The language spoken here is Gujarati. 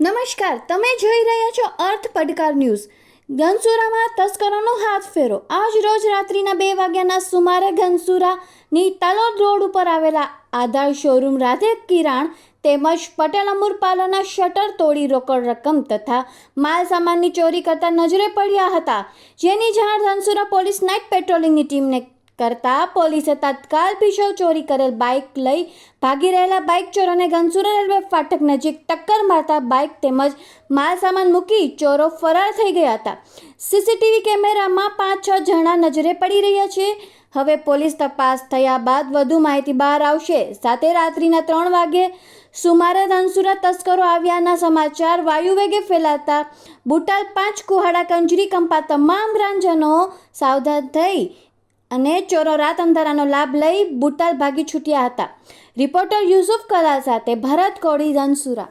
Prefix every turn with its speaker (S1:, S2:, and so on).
S1: નમસ્કાર, તમે જોઈ રહ્યા છો અર્થ પડકાર ન્યૂઝ. ઘનસુરામાં તસ્કરોનો હાથ ફેરો. આજ રોજ રાત્રિના બે વાગ્યાના સુમારે ઘનસુરાની તલોદ રોડ ઉપર આવેલા આધાર શોરૂમ રાધે કિરાણ તેમજ પટેલ અમૂર પાર્લરના શટર તોડી રોકડ રકમ તથા માલ સામાનની ચોરી કરતા નજરે પડ્યા હતા. જેની જાણ ધનસુરા પોલીસ નાઇટ પેટ્રોલિંગની ટીમને કરતા પોલીસે તત્કાલ પીછો ચોરી કરેલ બાઇક લઈ ભાગી રહેલા બાઇક ચોરોને ઘનસુરા રેલવે ફાટક નજીક ટક્કર મારતા બાઇક તેમજ માલ સામાન મૂકી ચોરો ફરાર થઈ ગયા હતા. સીસીટીવી કેમેરામાં પાંચ છ જણા નજરે પડી રહ્યા છે. હવે પોલીસ તપાસ થયા બાદ વધુ માહિતી બહાર આવશે. સાથે રાત્રિના ત્રણ વાગે સુમારે ધનસુરા તસ્કરો આવ્યાના સમાચાર વાયુવેગે ફેલાતા બુટાલ પાંચ કુહાડા, કંજરી કંપા તમામ ગ્રામજનો સાવધાન થઈ અને ચોરો રાત અંધારાનો લાભ લઈ બુટાલ ભાગી છૂટ્યા હતા. રિપોર્ટર યુસુફ કલાલ સાથે ભરત કોડી ધનસુરા.